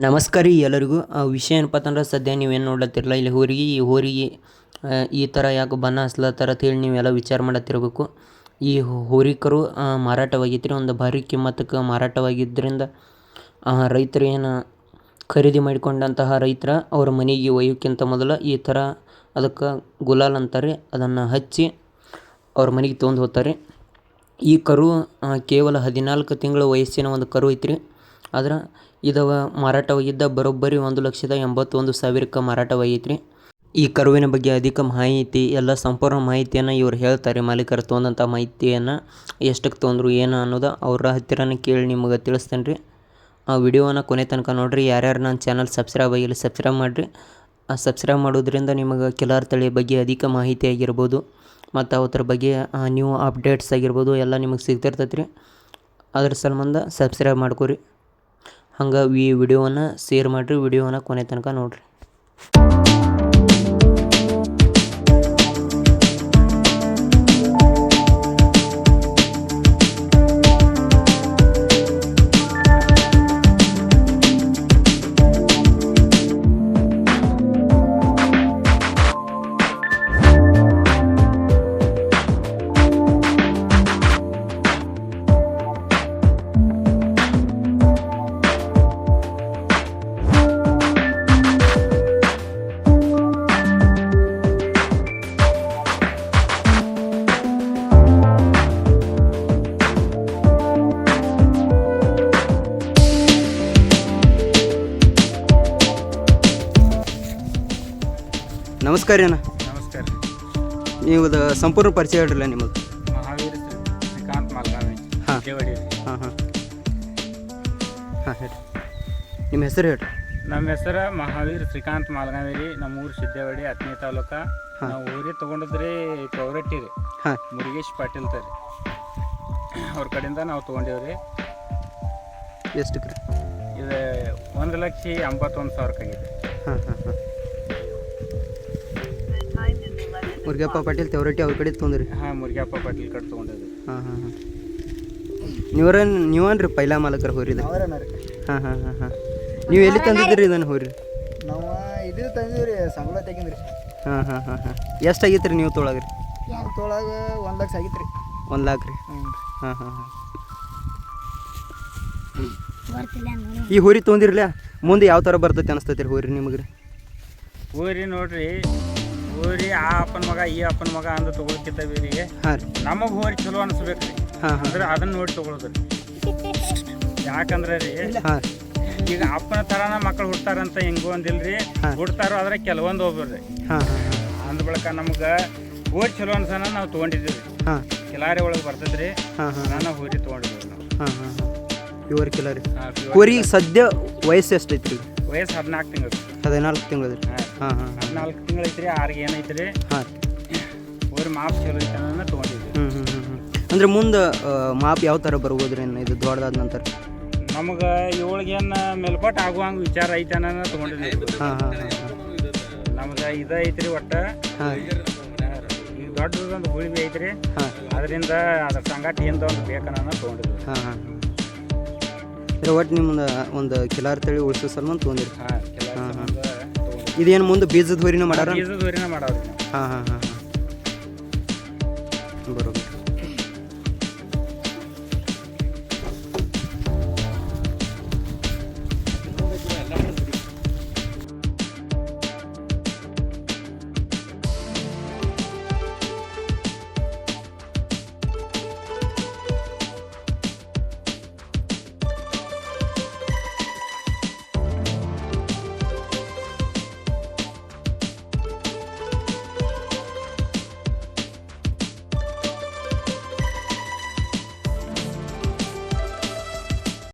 ನಮಸ್ಕಾರ ರೀ ಎಲ್ಲರಿಗೂ. ಆ ವಿಷಯ ಏನಪ್ಪ ಅಂತಂದ್ರೆ ಸದ್ಯ ನೀವೇನು ನೋಡ್ಲತ್ತಿರಲ್ಲ ಇಲ್ಲಿ ಹೋರಿಗೆ ಈ ಹೋರಿಗೆ ಈ ಥರ ಯಾಕೆ ಬಣ್ಣ ಹಚ್ಲತ್ತಾರ ಅಂತೇಳಿ ನೀವೆಲ್ಲ ವಿಚಾರ ಮಾಡತ್ತಿರ್ಬೇಕು. ಈ ಹೋರಿಕರು ಆ, ಮಾರಾಟವಾಗೈತ್ರಿ ಒಂದು ಭಾರಿ ಕಿಮ್ಮತ್ತಕ್ಕೆ ಮಾರಾಟವಾಗಿದ್ದರಿಂದ ರೈತರು ಏನು ಖರೀದಿ ಮಾಡಿಕೊಂಡಂತಹ ರೈತರ ಅವ್ರ ಮನೆಗೆ ಒಯ್ಯೋಕ್ಕಿಂತ ಮೊದಲು ಈ ಥರ ಅದಕ್ಕೆ ಗುಲಾಲ್ ಅಂತಾರೆ ಅದನ್ನು ಹಚ್ಚಿ ಅವ್ರ ಮನೆಗೆ ತೊಗೊಂಡು ಹೋಗ್ತಾರೆ. ಈ ಕರು ಕೇವಲ ಹದಿನಾಲ್ಕು ತಿಂಗಳ ವಯಸ್ಸಿನ ಒಂದು ಕರು ಐತ್ರಿ. ಆದ್ರೆ ಇದವ ಮಾರಾಟವಾಗಿದ್ದ ಬರೋಬ್ಬರಿ ಒಂದು ಲಕ್ಷದ ಎಂಬತ್ತೊಂದು ಸಾವಿರಕ್ಕೆ ಮಾರಾಟವಾಗೈತ್ರಿ. ಈ ಕರುವಿನ ಬಗ್ಗೆ ಅಧಿಕ ಮಾಹಿತಿ, ಎಲ್ಲ ಸಂಪೂರ್ಣ ಮಾಹಿತಿಯನ್ನು ಇವ್ರು ಹೇಳ್ತಾರೆ. ಮಾಲೀಕರು ತೊಗೊಂಡಂಥ ಮಾಹಿತಿಯನ್ನು ಎಷ್ಟಕ್ಕೆ ತೊಗೊಂಡ್ರು ಏನು ಅನ್ನೋದು ಅವ್ರ ಹತ್ತಿರನೇ ಕೇಳಿ ನಿಮಗೆ ತಿಳಿಸ್ತೇನೆ ರೀ ಆ ವಿಡಿಯೋನ ಕೊನೆ ತನಕ ನೋಡಿರಿ. ಯಾರ್ಯಾರು ನನ್ನ ಚಾನಲ್ ಸಬ್ಸ್ಕ್ರೈಬ್ ಆಗಿಲ್ಲ, ಸಬ್ಸ್ಕ್ರೈಬ್ ಮಾಡಿರಿ. ಆ ಸಬ್ಸ್ಕ್ರೈಬ್ ಮಾಡೋದ್ರಿಂದ ನಿಮಗೆ ಕೆಲವರ ತಳಿ ಬಗ್ಗೆ ಅಧಿಕ ಮಾಹಿತಿ ಆಗಿರ್ಬೋದು. ಮತ್ತು ಅವತ್ರ ಬಗ್ಗೆ ನ್ಯೂ ಅಪ್ಡೇಟ್ಸ್ ಆಗಿರ್ಬೋದು, ಎಲ್ಲ ನಿಮಗೆ ಸಿಗ್ತಿರ್ತೈತೆ ರೀ ಅದ್ರ ಸಂಬಂಧ ಸಬ್ಸ್ಕ್ರೈಬ್ ಮಾಡ್ಕೊರಿ. ಹಂಗೆ ಈ ವಿಡಿಯೋವನ್ನು ಶೇರ್ ಮಾಡಿರಿ ವಿಡಿಯೋವನ್ನು ಕೊನೆ ತನಕ ನೋಡಿರಿ. ನಮಸ್ಕಾರ ರೀ ಅಣ್ಣ. ನಮಸ್ಕಾರ ರೀ. ನೀವು ಅದು ಸಂಪೂರ್ಣ ಪರಿಚಯ ಹೇಳ್ರಲ್ಲ ನಿಮಗೆ ಮಹಾವೀರ ಶ್ರೀ ಶ್ರೀಕಾಂತ್ ಮಾಲ್ಗಾವಿ. ಹಾಂ. ಹಾಂ ಹಾಂ. ಹಾಂ ಹೇಳಿ. ನಿಮ್ಮ ಹೆಸರು ಹೇಳ್ರಿ. ನಮ್ಮ ಹೆಸರು ಮಹಾವೀರ್ ಶ್ರೀಕಾಂತ್ ಮಾಲ್ಗಾವಿ ರೀ. ನಮ್ಮ ಊರು ಸಿದ್ದೇವಾಡಿ ಹತ್ತನೇ ತಾಲೂಕ. ನಾವು ಊರಿಗೆ ತೊಗೊಂಡಿದ್ರಿ ಕೌರಟ್ಟಿ ರೀ. ಹಾಂ. ಮುರುಗೇಶ್ ಪಾಟೀಲ್ ತರಿ ಅವ್ರ ಕಡೆಯಿಂದ ನಾವು ತೊಗೊಂಡೇವ್ರಿ ಎಷ್ಟು ರೀ? ಇದು ಒಂದು ಲಕ್ಷ ಎಂಬತ್ತೊಂದು ಸಾವಿರಕ್ಕಾಗಿದೆ ಹಾಂ ಹಾಂ ಹಾಂ. ಮುರುಗಪ್ಪ ಪಾಟೀಲ್ ತೆವರಟ್ಟಿ ಅವ್ರ ಕಡೆ ತೊಗೊಂಡ್ರಿ? ಹಾಂ ಮುರುಗಪ್ಪ ಪಾಟೀಲ್ ಕಡೆ ತೊಗೊಂಡಿದ್ವಿ ಹಾಂ ಹಾಂ ಹಾಂ. ನೀವ್ರೇನು ನೀವೇನು ರೀ ಪೈಲಾ ಮಾಲಕರ ಹೋರಿದ? ಹಾ ಹಾ ಹಾಂ ಹಾಂ ಹಾಂ ಹಾಂ. ನೀವು ಎಲ್ಲಿ ತಂದಿದ್ರಿ ಇದನ್ನು ಹೋರಿ? ನಾವು ಇದು ತಂದಿದ್ರಿ ರೀ ಸಂಬಳ ತೆಗಿಂದ್ರಿ ಹಾಂ ಹಾಂ ಹಾಂ ಹಾಂ. ಎಷ್ಟು ಆಗೈತೆ ರೀ ನೀವು ತೊಳಗ್ರಿ? ನಾವು ತೊಳಗ ಒಂದು ಲಕ್ಷ ಆಗಿತ್ತು ರೀ ಒಂದು ಲಾಕ್ ರೀ ಹ್ಞೂ ಹಾಂ ಹಾಂ. ಹಾಂ ಈ ಹೋರಿ ತೊಂದಿರಲ್ಲ ಮುಂದೆ ಯಾವ ಥರ ಬರ್ತೈತೆ ಅನಿಸ್ತೈತಿ ರೀ ಹೋರಿ ನಿಮಗೆ ರೀ ಊರಿ ನೋಡ್ರಿ. ಊರಿ ಆ ಅಪ್ಪನ ಮಗ ಈ ಅಪ್ಪನ ಮಗ ಅಂದ ತೊಗೊಳಕ್ಕಿಂತ ಇವರಿಗೆ ಹಾಂ ರೀ. ನಮಗೆ ಹೋರಿ ಚಲೋ ಅನಿಸ್ಬೇಕು ರೀ ಹಾಂ ಹಾಂ. ಅಂದ್ರೆ ಅದನ್ನ ನೋಡಿ ತಗೊಳ್ಳೋದು ರೀ ಯಾಕಂದ್ರೆ ರೀ ಹಾಂ ಈಗ ಅಪ್ಪನ ಥರನ ಮಕ್ಕಳು ಹುಡ್ತಾರಂತ ಹೆಂಗು ಅಂದಿಲ್ರಿ. ಹುಡ್ತಾರೋ ಆದ್ರೆ ಕೆಲವೊಂದು ಹೋಗ್ಬಿಡ್ರಿ. ಹಾಂ ಹಾಂ ಅಂದ ಬಳಿಕ ನಮ್ಗೆ ಹೋರಿ ಚಲೋ ಅನ್ಸನ ನಾವು ತೊಗೊಂಡಿದ್ದೀವಿ ಹಾಂ. ಕಿಲಾರಿ ಒಳಗೆ ಬರ್ತದ್ರಿ. ಹಾಂ ಹಾಂ. ನಾನು ಹೋರಿ ತೊಗೊಂಡಿದ್ದೀವಿ ನಾವು. ಹಾಂ ಹಾಂ ಪ್ಯೂರ್ ಕಿಲಾರಿ ಹೋರಿ ಸದ್ಯ ವಯಸ್ಸು ಎಷ್ಟೈತ್ರಿ? ವಯಸ್ಸು ಹದಿನಾಲ್ಕು ತಿಂಗಳು. ಹದಿನಾಲ್ಕು ತಿಂಗಳು ರೀ ಹಾಂ ಹಾಂ ಹದಿನಾಲ್ಕು ತಿಂಗಳು ಐತ್ರಿ ಆರಿಗೆ ಏನೈತ್ರಿ ಹಾಂ. ಹೋರಿ ಮಾಪ್ ಚಲೋ ಐತೆ ಅನ್ನೋದನ್ನ ತೊಗೊಂಡಿದ್ದೀವಿ ಹ್ಞೂ ಹ್ಞೂ ಹ್ಞೂ ಹ್ಞೂ ಅಂದ್ರೆ ಮುಂದೆ ಮಾಪ್ ಯಾವ ಥರ ಬರ್ಬೋದು ರೀ ಇದು ದೊಡ್ಡದಾದ ನಂತರ? ನಮಗೆ ಇವಳಿಗೇನು ಮೇಲ್ಪಟ್ಟು ಆಗುವಂಗೆ ವಿಚಾರ ಐತೆ ಅನ್ನೋದನ್ನ ತೊಗೊಂಡಿದ್ವಿ. ಹಾಂ ಹಾಂ ಹಾಂ ನಮ್ಗೆ ಇದು ಐತ್ರಿ ಒಟ್ಟು. ಹಾಂ. ಈಗ ದೊಡ್ಡದೊಂದು ಹುಳಿ ಐತ್ರಿ. ಹಾಂ. ಅದರಿಂದ ಅದ್ರ ಸಂಗಾಟ ಏನು ಒಂದು ಬೇಕನ್ನ ತೊಗೊಂಡಿದ್ವಿ. ಹಾಂ ಹಾಂ. ಅಂದ್ರೆ ಒಟ್ಟು ನಿಮ್ಮ ಒಂದು ಕಿಲಾರ್ ತಳಿ ಉಳಿಸೋ ಸಲ್ಮಾನ್ ತೊಗೊಂಡಿರಿ. ಹಾಂ ಕೆಲಸ ಹಾಂ, ಹಾಂ. ಇದೇನು ಮುಂದೆ ಬೀಜದ ಹೋರಿನ ಮಾಡ್ಯಾರ ಬೀಜದ ಊರಿನ ಮಾಡವ್ರಿ ಹಾಂ ಹಾಂ ಹಾಂ.